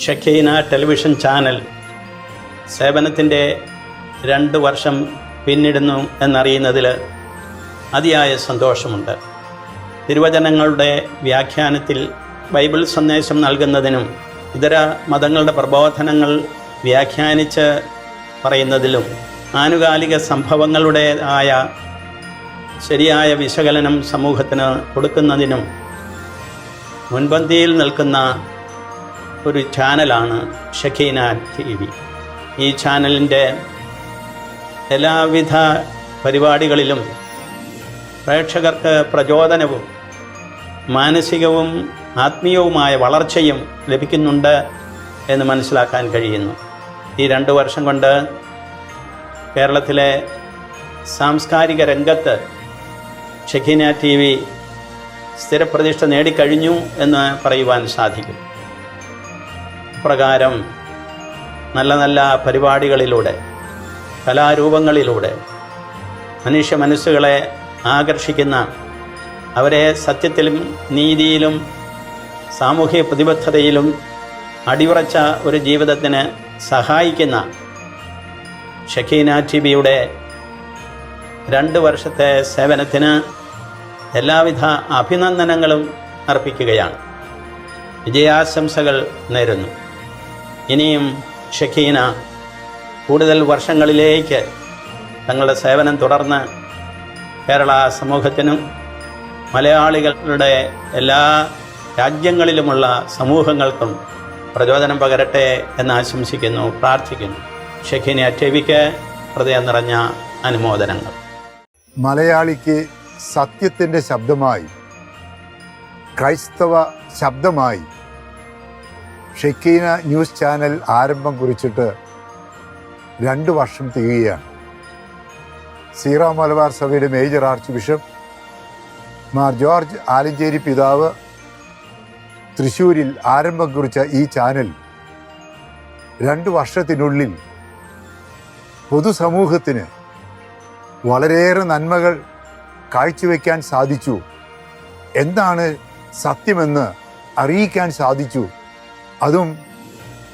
Shekinah television channel സേവനത്തിന്റെ രണ്ട് വർഷം പിന്നിടുന്നു എന്നറിയുന്നതിൽ അതിയായ സന്തോഷമുണ്ട്. തിരുവചനങ്ങളുടെ വ്യാഖ്യാനത്തിൽ ബൈബിൾ സന്ദേശം നൽകുന്നതിനും ഇതര മതങ്ങളുടെ പ്രബോധനങ്ങൾ വ്യാഖ്യാനിച്ച് പറയുന്നതിലും ആനുകാലിക സംഭവങ്ങളുടേതായ ശരിയായ വിശകലനം സമൂഹത്തിന് കൊടുക്കുന്നതിനും മുൻപന്തിയിൽ നിൽക്കുന്ന ഒരു ചാനലാണ് ഷഖീന ടി വി. ഈ ചാനലിന്റെ എല്ലാവിധ പരിപാടികളിലും പ്രേക്ഷകർക്ക് പ്രചോദനവും മാനസികവും ആത്മീയവുമായ വളർച്ചയും ലഭിക്കുന്നുണ്ട് എന്ന് മനസ്സിലാക്കാൻ കഴിയുന്നു. ഈ രണ്ട് വർഷം കൊണ്ട് കേരളത്തിലെ സാംസ്കാരിക രംഗത്ത് ഷക്കീന ടി വി സ്ഥിരപ്രതിഷ്ഠ നേടിക്കഴിഞ്ഞു എന്ന് പറയുവാൻ സാധിക്കും. പ്രകാരം നല്ല നല്ല പരിപാടികളിലൂടെ കലാരൂപങ്ങളിലൂടെ മനുഷ്യ മനസ്സുകളെ ആകർഷിക്കുന്ന അവരെ സത്യത്തിലും നീതിയിലും സാമൂഹ്യ പ്രതിബദ്ധതയിലും അടിയുറച്ച ഒരു ജീവിതത്തിന് സഹായിക്കുന്ന ഷക്കീന ടി ബിയുടെ രണ്ട് വർഷത്തെ സേവനത്തിന് എല്ലാവിധ അഭിനന്ദനങ്ങളും അർപ്പിക്കുകയാണ്. വിജയാശംസകൾ നേരുന്നു. ഇനിയും ഷക്കീന കൂടുതൽ വർഷങ്ങളിലേക്ക് തങ്ങളുടെ സേവനം തുടർന്ന് കേരള സമൂഹത്തിനും മലയാളികളുടെ എല്ലാ രാജ്യങ്ങളിലുമുള്ള സമൂഹങ്ങൾക്കും പ്രചോദനം പകരട്ടെ എന്ന് ആശംസിക്കുന്നു പ്രാർത്ഥിക്കുന്നു. ഷെഖിനെ അറ്റവിക്ക് ഹൃദയം നിറഞ്ഞ അനുമോദനങ്ങൾ. മലയാളിക്ക് സത്യത്തിന്റെ ശബ്ദമായി ക്രൈസ്തവ ശബ്ദമായി ഷെക്കീന ന്യൂസ് ചാനൽ ആരംഭം കുറിച്ചിട്ട് രണ്ട് വർഷം തികയുകയാണ്. സീറ മലബാർ സഭയുടെ major archbishop Mar George Alencherry പിതാവ് തൃശ്ശൂരിൽ ആരംഭം കുറിച്ച ഈ ചാനൽ രണ്ട് വർഷത്തിനുള്ളിൽ പൊതുസമൂഹത്തിന് വളരെയേറെ നന്മകൾ കാഴ്ചവെക്കാൻ സാധിച്ചു. എന്താണ് സത്യമെന്ന് അറിയിക്കാൻ സാധിച്ചു. അതും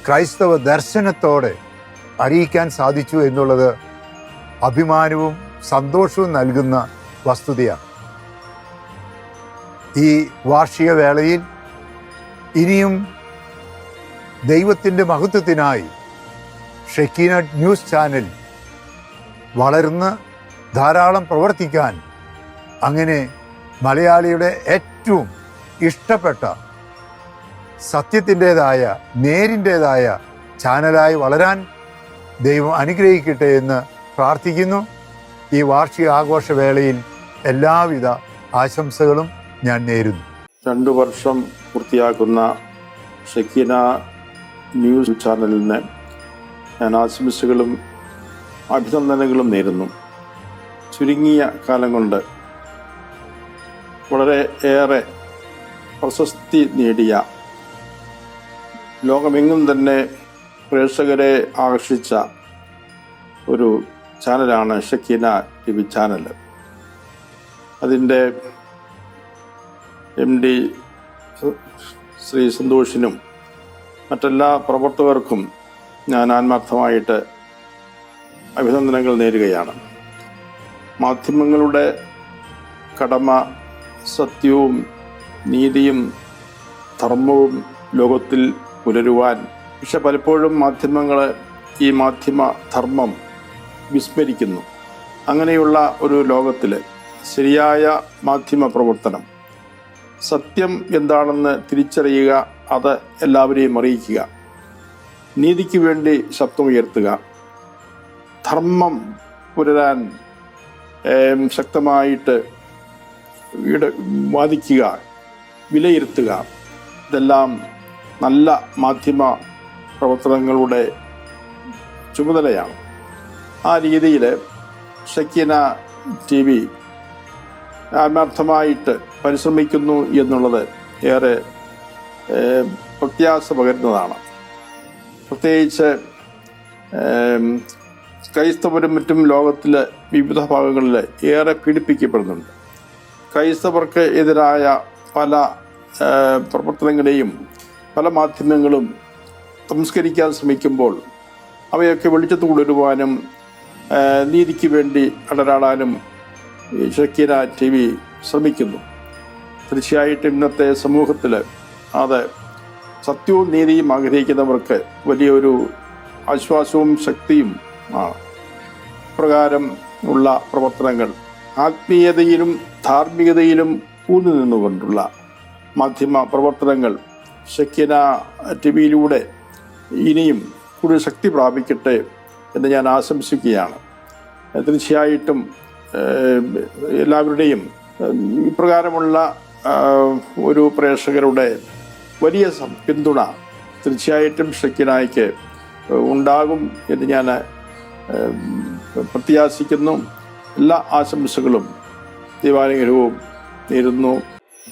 ക്രൈസ്തവ ദർശനത്തോടെ അറിയിക്കാൻ സാധിച്ചു എന്നുള്ളത് അഭിമാനവും സന്തോഷവും നൽകുന്ന വസ്തുതയാണ്. ഈ വാർഷിക വേളയിൽ ഇനിയും ദൈവത്തിന്റെ മഹത്വത്തിനായി ഷെക്കീന ന്യൂസ് ചാനൽ വളർന്ന് ധാരാളം പ്രവർത്തിക്കാൻ അങ്ങനെ മലയാളിയുടെ ഏറ്റവും ഇഷ്ടപ്പെട്ട സത്യത്തിന്റേതായ നേരിന്റേതായ ചാനലായി വളരാൻ ദൈവം അനുഗ്രഹിക്കട്ടെ എന്ന് പ്രാർത്ഥിക്കുന്നു. ഈ വാർഷിക ആഘോഷവേളയിൽ എല്ലാവിധ ആശംസകളും ഞാൻ നേരുന്നു. രണ്ടു വർഷം പൂർത്തിയാക്കുന്ന ഷക്കീന ന്യൂസ് ചാനലിന് ഞാൻ ആശംസകളും അഭിനന്ദനങ്ങളും നേരുന്നു. ചുരുങ്ങിയ കാലം കൊണ്ട് വളരെ ഏറെ പ്രശസ്തി നേടിയ ലോകമെങ്ങും തന്നെ പ്രേക്ഷകരെ ആകർഷിച്ച ഒരു ചാനലാണ് ഷക്കീന ടി വി ചാനൽ അതിന്റെ എം ഡി ശ്രീ സന്തോഷിനും മറ്റെല്ലാ പ്രവർത്തകർക്കും ഞാൻ ആത്മാർത്ഥമായിട്ട് അഭിനന്ദനങ്ങൾ നേരുകയാണ്. മാധ്യമങ്ങളുടെ കടമ സത്യവും നീതിയും ധർമ്മവും ലോകത്തിൽ പുലരുവാൻ പക്ഷെ പലപ്പോഴും മാധ്യമങ്ങൾ ഈ മാധ്യമ ധർമ്മം വിസ്മരിക്കുന്നു. അങ്ങനെയുള്ള ഒരു ലോകത്തിൽ ശരിയായ മാധ്യമ പ്രവർത്തനം സത്യം എന്താണെന്ന് തിരിച്ചറിയുക അത് എല്ലാവരെയും അറിയിക്കുക. നീതിക്ക് വേണ്ടി ശബ്ദമുയർത്തുക ധർമ്മം പുലരാൻ ശക്തമായിട്ട് ഇട വാദിക്കുക വിലയിരുത്തുക. ഇതെല്ലാം നല്ല മാധ്യമ പ്രവർത്തനങ്ങളുടെ ചുമതലയാണ്. ആ രീതിയിൽ ഷക്കീന ടി വി ആത്മാർത്ഥമായിട്ട് പരിശ്രമിക്കുന്നു എന്നുള്ളത് ഏറെ പ്രത്യാശ പകരുന്നതാണ് പ്രത്യേകിച്ച് ക്രൈസ്തവരും മറ്റും ലോകത്തിലെ വിവിധ ഭാഗങ്ങളിൽ ഏറെ പീഡിപ്പിക്കപ്പെടുന്നുണ്ട്. ക്രൈസ്തവർക്ക് എതിരായ പല പ്രവർത്തനങ്ങളെയും പല മാധ്യമങ്ങളും സംസ്കരിക്കാൻ ശ്രമിക്കുമ്പോൾ അവയൊക്കെ വെളിച്ചത്ത് കൊണ്ടുവരുവാനും നീതിക്ക് വേണ്ടി അടരാടാനും ഷക്കീന ടി വി ശ്രമിക്കുന്നു. തീർച്ചയായിട്ടും ഇന്നത്തെ സമൂഹത്തിൽ അത് സത്യവും നീതിയും ആഗ്രഹിക്കുന്നവർക്ക് വലിയൊരു ആശ്വാസവും ശക്തിയും ആണ് പ്രകാരം ഉള്ള പ്രവർത്തനങ്ങൾ ആത്മീയതയിലും ധാർമ്മികതയിലും ഊന്നി നിന്നുകൊണ്ടുള്ള മാധ്യമ പ്രവർത്തനങ്ങൾ ശക്യന ടി വിയിലൂടെ ഇനിയും കൂടുതൽ ശക്തി പ്രാപിക്കട്ടെ എന്ന് ഞാൻ ആശംസിക്കുകയാണ്. തീർച്ചയായിട്ടും എല്ലാവരുടെയും ഇപ്രകാരമുള്ള ഒരു പ്രേക്ഷകരുടെ വലിയ പിന്തുണ തീർച്ചയായിട്ടും ഷക്കിനായിക്ക് ഉണ്ടാകും എന്ന് ഞാൻ പ്രത്യാശിക്കുന്നു. എല്ലാ ആശംസകളും ദൈവാനുഗ്രഹവും നേരുന്നു.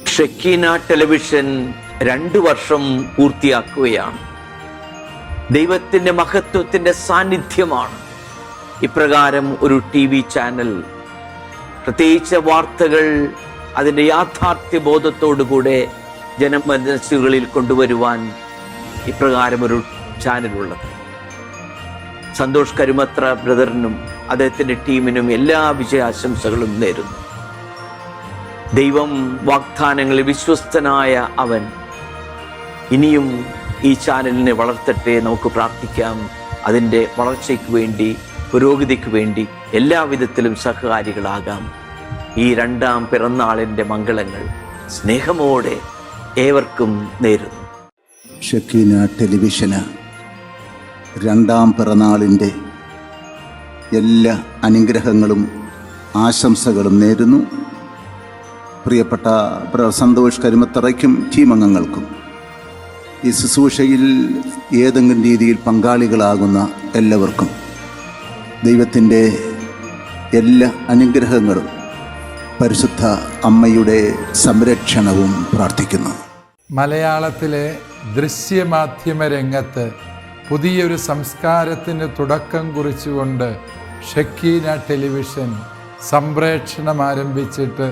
ഷക്കീന ടെലിവിഷൻ രണ്ടു വർഷം പൂർത്തിയാക്കുകയാണ്. ദൈവത്തിന്റെ മഹത്വത്തിന്റെ സാന്നിധ്യമാണ്. ഇപ്രകാരം ഒരു ടി വി ചാനൽ പ്രത്യേകിച്ച് വാർത്തകൾ അതിന്റെ യാഥാർത്ഥ്യ ബോധത്തോടുകൂടെ ജനമനസ്സുകളിൽ കൊണ്ടുവരുവാൻ ഇപ്രകാരം ഒരു ചാനലുള്ളത്. സന്തോഷ് കരുമത്ര ബ്രദറിനും അദ്ദേഹത്തിന്റെ ടീമിനും എല്ലാ വിജയാശംസകളും നേരുന്നു. ദൈവം വാഗ്ദാനങ്ങളിൽ വിശ്വസ്തനായ അവൻ ഇനിയും ഈ ചാനലിനെ വളർത്തട്ടെ നമുക്ക് പ്രാർത്ഥിക്കാം. അതിന്റെ വളർച്ചയ്ക്ക് വേണ്ടി പുരോഗതിക്ക് വേണ്ടി എല്ലാവിധത്തിലും സഹകാരികളാകാം. ഈ രണ്ടാം പിറന്നാളിന്റെ മംഗളങ്ങൾ സ്നേഹമോടെ ഏവർക്കും നേരുന്നു. ഷക്കീന ടെലിവിഷന് രണ്ടാം പിറന്നാളിന്റെ എല്ലാ അനുഗ്രഹങ്ങളും ആശംസകളും നേരുന്നു. പ്രിയപ്പെട്ട സന്തോഷ് കരിമത്തറയ്ക്കും ടീം അംഗങ്ങൾക്കും ഈ ശുശ്രൂഷയിൽ ഏതെങ്കിലും രീതിയിൽ പങ്കാളികളാകുന്ന എല്ലാവർക്കും ദൈവത്തിന്റെ എല്ലാ അനുഗ്രഹങ്ങളും പരിശുദ്ധ അമ്മയുടെ സംരക്ഷണവും പ്രാർത്ഥിക്കുന്നു. മലയാളത്തിലെ ദൃശ്യമാധ്യമ രംഗത്ത് പുതിയൊരു സംസ്കാരത്തിന് തുടക്കം കുറിച്ചുകൊണ്ട് ഷക്കീന ടെലിവിഷൻ സംപ്രേക്ഷണം ആരംഭിച്ചിട്ട്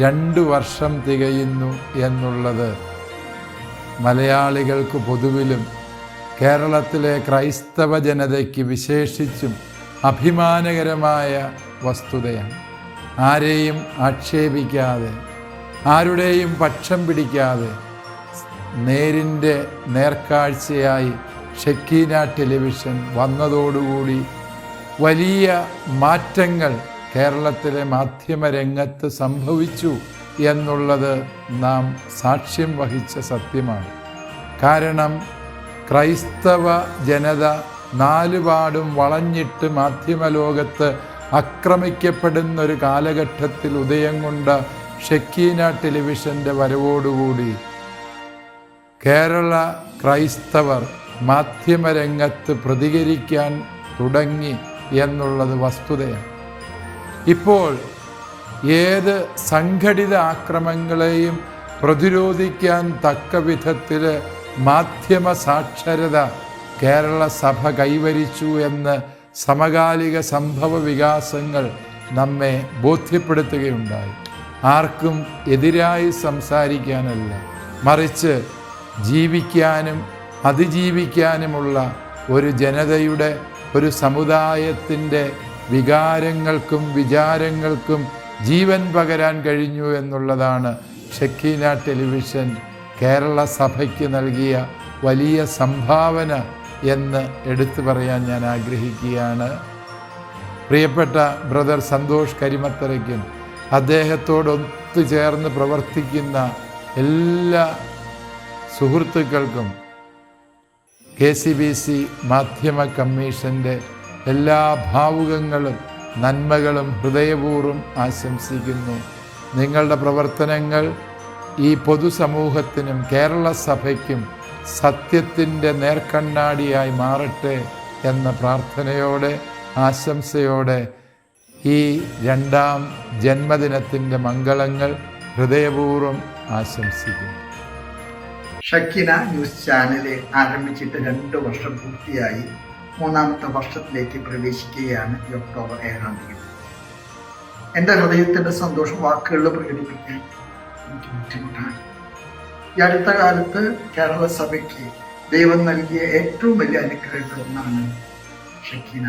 രണ്ട് വർഷം തികയുന്നു എന്നുള്ളത് മലയാളികൾക്ക് പൊതുവിലും കേരളത്തിലെ ക്രൈസ്തവ ജനതയ്ക്ക് വിശേഷിച്ചും അഭിമാനകരമായ വസ്തുതയാണ്. ആരെയും ആക്ഷേപിക്കാതെ ആരുടെയും പക്ഷം പിടിക്കാതെ നേരിന്റെ നേർക്കാഴ്ചയായി ഷക്കീന ടെലിവിഷൻ വന്നതോടുകൂടി വലിയ മാറ്റങ്ങൾ കേരളത്തിലെ മാധ്യമരംഗത്ത് സംഭവിച്ചു എന്നുള്ളത് നാം സാക്ഷ്യം വഹിച്ച സത്യമാണ്. കാരണം ക്രൈസ്തവ ജനത നാലുപാടും വളഞ്ഞിട്ട് മാധ്യമലോകത്ത് ആക്രമിക്കപ്പെടുന്ന ഒരു കാലഘട്ടത്തിൽ ഉദയം കൊണ്ട ഷക്കീന ടെലിവിഷന്റെ വരവോടുകൂടി കേരള ക്രൈസ്തവർ മാധ്യമരംഗത്ത് പ്രതികരിക്കാൻ തുടങ്ങി എന്നുള്ളത് വസ്തുതയാണ്. ഇപ്പോൾ ഏത് സംഘടിത ആക്രമങ്ങളെയും പ്രതിരോധിക്കാൻ തക്ക വിധത്തിൽ മാധ്യമ സാക്ഷരത കേരള സഭ കൈവരിച്ചു എന്ന് സമകാലിക സംഭവ വികാസങ്ങൾ നമ്മെ ബോധ്യപ്പെടുത്തുകയുണ്ടായി. ആർക്കും എതിരായി സംസാരിക്കാനല്ല മറിച്ച് ജീവിക്കാനും അതിജീവിക്കാനുമുള്ള ഒരു ജനതയുടെ ഒരു സമുദായത്തിന്റെ വികാരങ്ങൾക്കും വിചാരങ്ങൾക്കും ജീവൻ പകരാൻ കഴിഞ്ഞു എന്നുള്ളതാണ് ഷക്കീന ടെലിവിഷൻ കേരള സഭയ്ക്ക് നൽകിയ വലിയ സംഭാവന. എന്ന് എടുത്തു പറയാൻ ഞാൻ ആഗ്രഹിക്കുകയാണ്. പ്രിയപ്പെട്ട ബ്രദർ സന്തോഷ് കരിമത്തറയ്ക്കും അദ്ദേഹത്തോടൊത്തു ചേർന്ന് പ്രവർത്തിക്കുന്ന എല്ലാ സുഹൃത്തുക്കൾക്കും കെ സി ബി സി മാധ്യമ കമ്മീഷന്റെ എല്ലാ ഭാവുകങ്ങളും നന്മകളും ഹൃദയപൂർവം ആശംസിക്കുന്നു. നിങ്ങളുടെ പ്രവർത്തനങ്ങൾ ഈ പൊതുസമൂഹത്തിനും കേരള സഭയ്ക്കും സത്യത്തിന്റെ നേർക്കണ്ണാടിയായി മാറട്ടെ എന്ന പ്രാർത്ഥനയോടെ ആശംസയോടെ ഈ രണ്ടാം ജന്മദിനത്തിന്റെ മംഗളങ്ങൾ ഹൃദയപൂർവം ആശംസിക്കുന്നു. ഷക്കിന ന്യൂസ് ചാനൽ ആരംഭിച്ചിട്ട് രണ്ട് വർഷം പൂർത്തിയായി. മൂന്നാമത്തെ വർഷത്തിലേക്ക് പ്രവേശിക്കുകയാണ് ഈ ഒക്ടോബർ ഏഴാം തീയതി. എന്റെ ഹൃദയത്തിന്റെ സന്തോഷം വാക്കുകളിൽ പ്രകടിപ്പിക്കാൻ എനിക്ക് ബുദ്ധിമുട്ടാണ്. ഈ അടുത്ത കാലത്ത് കേരള സഭയ്ക്ക് ദൈവം നൽകിയ ഏറ്റവും വലിയ അനുഗ്രഹത്തിൽ ഒന്നാണ് ഷക്കീന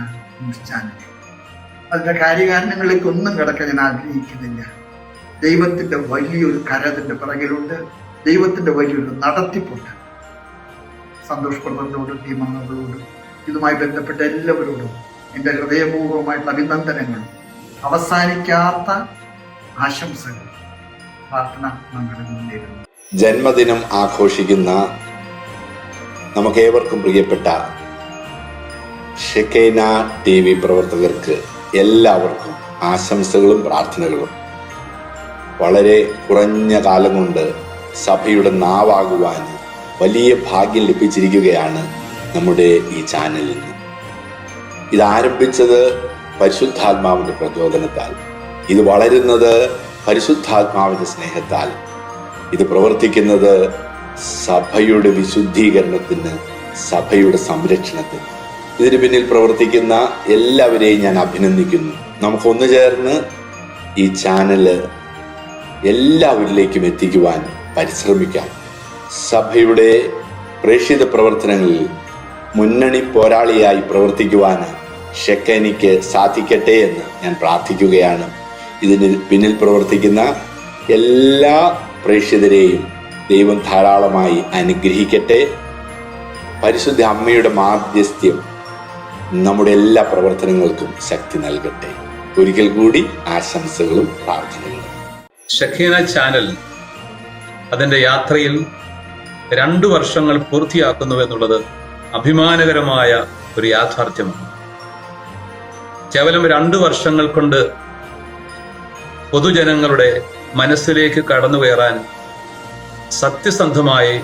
ചാനൽ. അതിന്റെ കാര്യകാരണങ്ങളിലേക്ക് ഒന്നും കിടക്കാൻ ഞാൻ ആഗ്രഹിക്കുന്നില്ല. ദൈവത്തിന്റെ വലിയൊരു കരതിന്റെ പിറകിലുണ്ട്. ദൈവത്തിന്റെ വലിയൊരു നടത്തിപ്പുണ്ട്. സന്തോഷ് പ്രഭുവിനോടും ടീമംഗങ്ങളോടും ഇതുമായി ബന്ധപ്പെട്ട എല്ലാവരോടും എന്റെ ഹൃദയപൂർവമായിട്ടുള്ള അഭിനന്ദനങ്ങളും അവസാനിക്കാത്ത ആശംസകൾ. പ്രാർത്ഥന മംഗളം നേരുന്നു. ജന്മദിനം ആഘോഷിക്കുന്ന നമുക്കേവർക്കും പ്രിയപ്പെട്ട ഷെക്കൈന ടി വി പ്രവർത്തകർക്ക് എല്ലാവർക്കും ആശംസകളും പ്രാർത്ഥനകളും. വളരെ കുറഞ്ഞ കാലം കൊണ്ട് സഭയുടെ നാവാകുവാൻ വലിയ ഭാഗ്യം ലഭിച്ചിരിക്കുകയാണ് നമ്മുടെ ഈ ചാനലിൽ. നിന്ന് ഇത് ആരംഭിച്ചത് പരിശുദ്ധാത്മാവിന്റെ പ്രചോദനത്താൽ. ഇത് വളരുന്നത് പരിശുദ്ധാത്മാവിന്റെ സ്നേഹത്താൽ. ഇത് പ്രവർത്തിക്കുന്നത് സഭയുടെ വിശുദ്ധീകരണത്തിന് സഭയുടെ സംരക്ഷണത്തിന്. ഇതിന് പിന്നിൽ പ്രവർത്തിക്കുന്ന എല്ലാവരെയും ഞാൻ അഭിനന്ദിക്കുന്നു. നമുക്കൊന്നു ചേർന്ന് ഈ ചാനൽ എല്ലാവരിലേക്കും എത്തിക്കുവാൻ പരിശ്രമിക്കാം. സഭയുടെ പ്രേക്ഷിത പ്രവർത്തനങ്ങളിൽ മുന്നണി പോരാളിയായി പ്രവർത്തിക്കുവാൻ ഷെക്കനിക്ക് സാധിക്കട്ടെ എന്ന് ഞാൻ പ്രാർത്ഥിക്കുകയാണ്. ഇതിന് പിന്നിൽ പ്രവർത്തിക്കുന്ന എല്ലാ പ്രേക്ഷിതരെയും ദൈവം ധാരാളമായി അനുഗ്രഹിക്കട്ടെ. പരിശുദ്ധ അമ്മയുടെ മാധ്യസ്ഥ്യം നമ്മുടെ എല്ലാ പ്രവർത്തനങ്ങൾക്കും ശക്തി നൽകട്ടെ. ഒരിക്കൽ കൂടി ആശംസകളും പ്രാർത്ഥനകളും. ഷഖീന ചാനൽ അതിന്റെ യാത്രയിൽ രണ്ടു വർഷങ്ങൾ പൂർത്തിയാക്കുന്നു എന്നുള്ളത് അഭിമാനകരമായ ഒരു യാഥാർത്ഥ്യമാണ്. കേവലം രണ്ടു വർഷങ്ങൾ കൊണ്ട് പൊതുജനങ്ങളുടെ മനസ്സിലേക്ക് കടന്നു കയറാൻ സത്യസന്ധമായി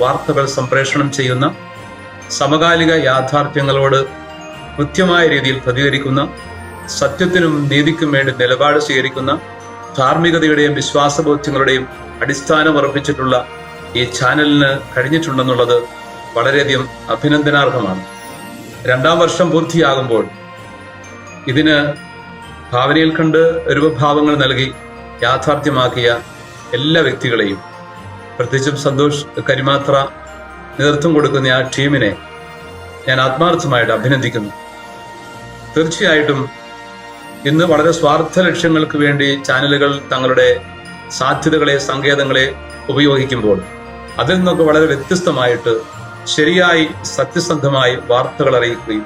വാർത്തകൾ സംപ്രേഷണം ചെയ്യുന്ന സമകാലിക യാഥാർത്ഥ്യങ്ങളോട് കൃത്യമായ രീതിയിൽ പ്രതികരിക്കുന്ന സത്യത്തിനും നീതിക്കും വേണ്ടി നിലപാട് സ്വീകരിക്കുന്ന ധാർമ്മികതയുടെയും വിശ്വാസബോധ്യങ്ങളുടെയും അടിസ്ഥാനം ഉറപ്പിച്ചിട്ടുള്ള ഈ ചാനലിന് കഴിഞ്ഞിട്ടുണ്ടെന്നുള്ളത് വളരെയധികം അഭിനന്ദനാർഹമാണ്. രണ്ടാം വർഷം പൂർത്തിയാകുമ്പോൾ ഇതിന് ഭാവനയിൽ കണ്ട് രൂപഭാവങ്ങൾ നൽകി യാഥാർത്ഥ്യമാക്കിയ എല്ലാ വ്യക്തികളെയും പ്രത്യേകിച്ചും സന്തോഷ് കരിമാത്ര നേതൃത്വം കൊടുക്കുന്ന ആ ടീമിനെ ഞാൻ ആത്മാർത്ഥമായിട്ട് അഭിനന്ദിക്കുന്നു. തീർച്ചയായിട്ടും ഇന്ന് വളരെ സ്വാർത്ഥ ലക്ഷ്യങ്ങൾക്ക് വേണ്ടി ചാനലുകൾ തങ്ങളുടെ സാധ്യതകളെ സങ്കേതങ്ങളെ ഉപയോഗിക്കുമ്പോൾ അതിൽ നിന്നൊക്കെ വളരെ വ്യത്യസ്തമായിട്ട് ശരിയായി സത്യസന്ധമായി വാർത്തകൾ അറിയിക്കുകയും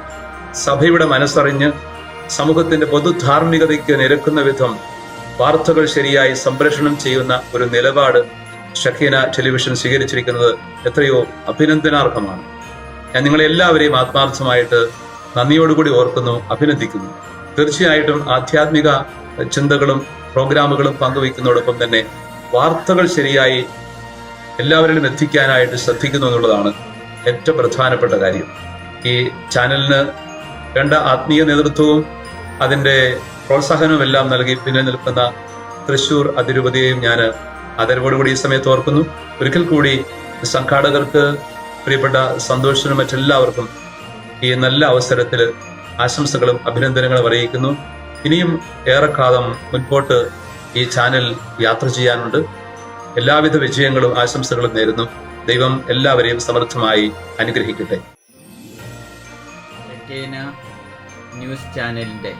സഭയുടെ മനസ്സറിഞ്ഞ് സമൂഹത്തിന്റെ പൊതുധാർമ്മികതയ്ക്ക് നിരക്കുന്ന വിധം വാർത്തകൾ ശരിയായി സംപ്രേഷണം ചെയ്യുന്ന ഒരു നിലപാട് ഷഖീന ടെലിവിഷൻ സ്വീകരിച്ചിരിക്കുന്നത് എത്രയോ അഭിനന്ദനാർഹമാണ്. ഞാൻ നിങ്ങളെ എല്ലാവരെയും ആത്മാർത്ഥമായിട്ട് നന്ദിയോടുകൂടി ഓർക്കുന്നു അഭിനന്ദിക്കുന്നു. തീർച്ചയായിട്ടും ആധ്യാത്മിക ചിന്തകളും പ്രോഗ്രാമുകളും പങ്കുവയ്ക്കുന്നതോടൊപ്പം തന്നെ വാർത്തകൾ ശരിയായി എല്ലാവരിലും എത്തിക്കാനായിട്ട് ശ്രദ്ധിക്കുന്നു എന്നുള്ളതാണ് ഏറ്റവും പ്രധാനപ്പെട്ട കാര്യം. ഈ ചാനലിന് വേണ്ട ആത്മീയ നേതൃത്വവും അതിന്റെ പ്രോത്സാഹനവും എല്ലാം നൽകി പിന്നിൽ നിൽക്കുന്ന തൃശൂർ അതിരൂപതയെയും ഞാൻ ആദരവോടുകൂടി ഈ സമയത്ത് ഓർക്കുന്നു. ഒരിക്കൽ കൂടി സംഘാടകർക്ക് പ്രിയപ്പെട്ട സന്തോഷനും മറ്റെല്ലാവർക്കും ഈ നല്ല അവസരത്തിൽ ആശംസകളും അഭിനന്ദനങ്ങളും അറിയിക്കുന്നു. ഇനിയും ഏറെക്കാലം മുൻപോട്ട് ഈ ചാനൽ യാത്ര ചെയ്യാനുണ്ട്. എല്ലാവിധ വിജയങ്ങളും ആശംസകളും നേരുന്നു. ദൈവം എല്ലാവരെയും സമർത്ഥമായി അനുഗ്രഹിക്കട്ടെ. ന്യൂസ് ചാനലിന്റെ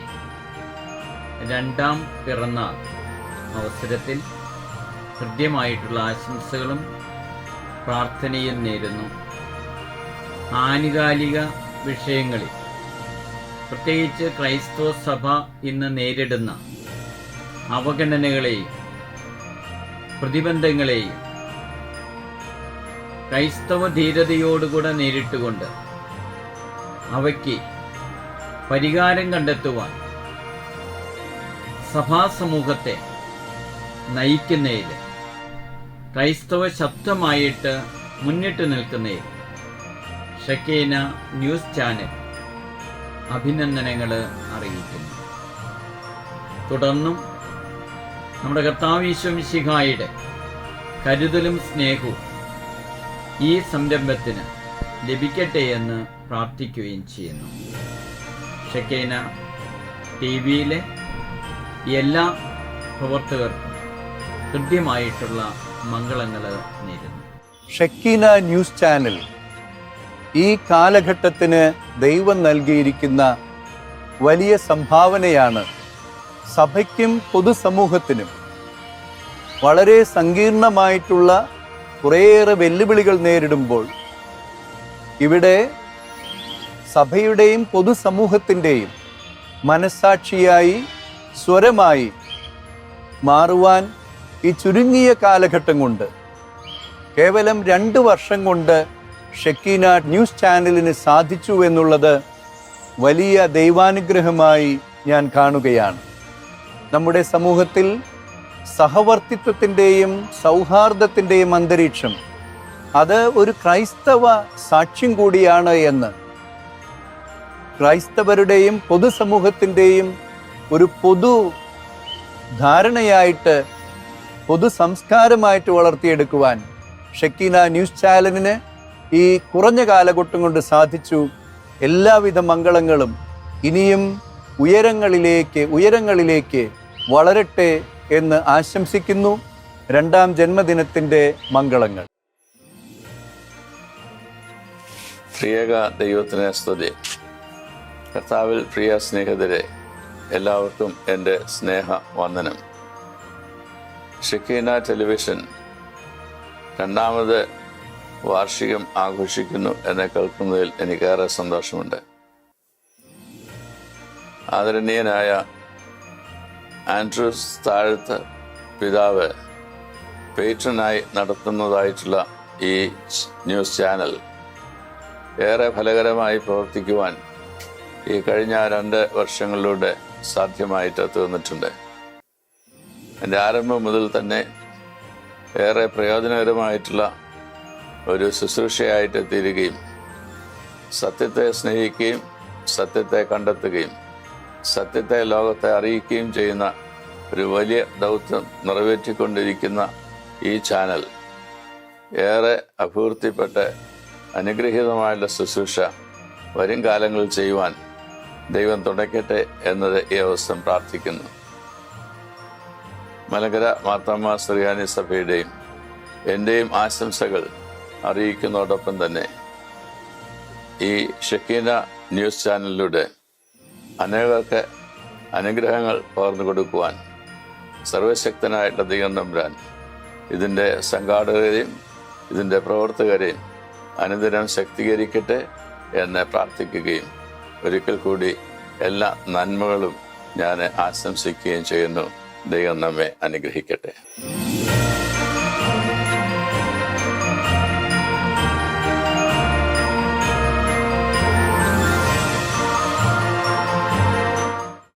രണ്ടാം പിറന്നാൾ അവസരത്തിൽ ഹൃദ്യമായിട്ടുള്ള ആശംസകളും പ്രാർത്ഥനയും നേരുന്നു. ആനുകാലിക വിഷയങ്ങളിൽ പ്രത്യേകിച്ച് ക്രൈസ്തവ സഭ ഇന്ന് നേരിടുന്ന അവഗണനകളെയും പ്രതിബന്ധങ്ങളെയും ക്രൈസ്തവ ധീരതയോടുകൂടെ നേരിട്ടുകൊണ്ട് അവയ്ക്ക് പരിഹാരം കണ്ടെത്തുവാൻ സഭാസമൂഹത്തെ നയിക്കുന്നതിൽ ക്രൈസ്തവ ശബ്ദമായിട്ട് മുന്നിട്ട് നിൽക്കുന്നതിൽ ഷക്കീന ന്യൂസ് ചാനൽ അഭിനന്ദനങ്ങൾ അറിയിക്കുന്നു. തുടർന്നും നമ്മുടെ കർത്താവീശ്വംശിഖായുടെ കരുതലും സ്നേഹവും ഈ സംരംഭത്തിന് ലഭിക്കട്ടെ എന്ന് പ്രാർത്ഥിക്കുകയും ചെയ്യുന്നു. ഷക്കേന ടി വിയിലെ എല്ലാ പ്രവർത്തകർക്കും കൃത്യമായിട്ടുള്ള മംഗളങ്ങൾ നേരുന്നു. ഷക്കീന ന്യൂസ് ചാനൽ ഈ കാലഘട്ടത്തിന് ദൈവം നൽകിയിരിക്കുന്ന വലിയ സംഭാവനയാണ് സഭയ്ക്കും പൊതുസമൂഹത്തിനും വളരെ സങ്കീർണമായിട്ടുള്ള കുറേയേറെ വെല്ലുവിളികൾ നേരിടുമ്പോൾ ഇവിടെ സഭയുടെയും പൊതുസമൂഹത്തിന്റെയും മനസാക്ഷിയായി സ്വരമായി മാറുവാൻ ഈ ചുരുങ്ങിയ കാലഘട്ടം കൊണ്ട് കേവലം രണ്ട് വർഷം കൊണ്ട് ഷക്കീന ന്യൂസ് ചാനലിന് സാധിച്ചു എന്നുള്ളത് വലിയ ദൈവാനുഗ്രഹമായി ഞാൻ കാണുകയാണ്. നമ്മുടെ സമൂഹത്തിൽ സഹവർത്തിത്വത്തിന്റെയും സൗഹാർദ്ദത്തിന്റെയും അന്തരീക്ഷം അത് ഒരു ക്രൈസ്തവ സാക്ഷ്യം കൂടിയാണ് എന്ന് ക്രൈസ്തവരുടെയും പൊതുസമൂഹത്തിന്റെയും ഒരു പൊതു ധാരണയായിട്ട് പൊതു സംസ്കാരമായിട്ട് വളർത്തിയെടുക്കുവാൻ ഷക്കീന ന്യൂസ് ചാനലിന് ഈ കുറഞ്ഞ കാലഘട്ടം കൊണ്ട് സാധിച്ചു. എല്ലാവിധ മംഗളങ്ങളും ഇനിയും ഉയരങ്ങളിലേക്ക് ഉയരങ്ങളിലേക്ക് വളരട്ടെ എന്ന് ആശംസിക്കുന്നു. രണ്ടാം ജന്മദിനത്തിന്റെ മംഗളങ്ങൾ. പ്രിയക ദൈവത്തിന് സ്തുതി. കർത്താവിൽ പ്രിയ സ്നേഹിതരെ എല്ലാവർക്കും എന്റെ സ്നേഹ വന്ദനം ഷക്കീന ടെലിവിഷൻ രണ്ടാമത് വാർഷികം ആഘോഷിക്കുന്നു എന്നെ കേൾക്കുന്നതിൽ എനിക്കേറെ സന്തോഷമുണ്ട്. ആദരണീയനായ ആൻഡ്രൂസ് താഴത്ത് പിതാവ് പേറ്റനായി നടത്തുന്നതായിട്ടുള്ള ഈ ന്യൂസ് ചാനൽ ഏറെ ഫലകരമായി പ്രവർത്തിക്കുവാൻ ഈ കഴിഞ്ഞ രണ്ട് വർഷങ്ങളിലൂടെ സാധ്യമായിട്ട് തീർന്നിട്ടുണ്ട് എന്റെ ആരംഭം മുതൽ തന്നെ ഏറെ പ്രയോജനകരമായിട്ടുള്ള ഒരു ശുശ്രൂഷയായിട്ട് തീരുകയും സത്യത്തെ സ്നേഹിക്കുകയും സത്യത്തെ കണ്ടെത്തുകയും സത്യത്തെ ലോകത്തെ അറിയിക്കുകയും ചെയ്യുന്ന ഒരു വലിയ ദൗത്യം നിറവേറ്റിക്കൊണ്ടിരിക്കുന്ന ഈ ചാനൽ ഏറെ അഭിവൃദ്ധിപ്പെട്ട് അനുഗ്രഹീതമായുള്ള ശുശ്രൂഷ വരും കാലങ്ങളിൽ ചെയ്യുവാൻ ദൈവം തുടയ്ക്കട്ടെ എന്നത് ഈ അവസരം പ്രാർത്ഥിക്കുന്നു. മലങ്കര മാർത്താമ ശ്രീയാനി സഭയുടെയും എന്റെയും ആശംസകൾ അറിയിക്കുന്നതോടൊപ്പം തന്നെ ഈ ഷക്കീന ന്യൂസ് ചാനലിലൂടെ അനേകർക്ക് അനുഗ്രഹങ്ങൾ പകർന്നു കൊടുക്കുവാൻ സർവശക്തനായിട്ടുള്ള ദൈവം നമ്പ്രാൻ ഇതിന്റെ സംഘാടകരെയും ഇതിന്റെ പ്രവർത്തകരെയും അനുദിനം ശക്തീകരിക്കട്ടെ എന്ന് പ്രാർത്ഥിക്കുകയും ഒരിക്കൽ കൂടി എല്ലാ നന്മകളും ഞാൻ ആശംസിക്കുകയും ചെയ്യുന്നു. ദൈവം നമ്മെ അനുഗ്രഹിക്കട്ടെ.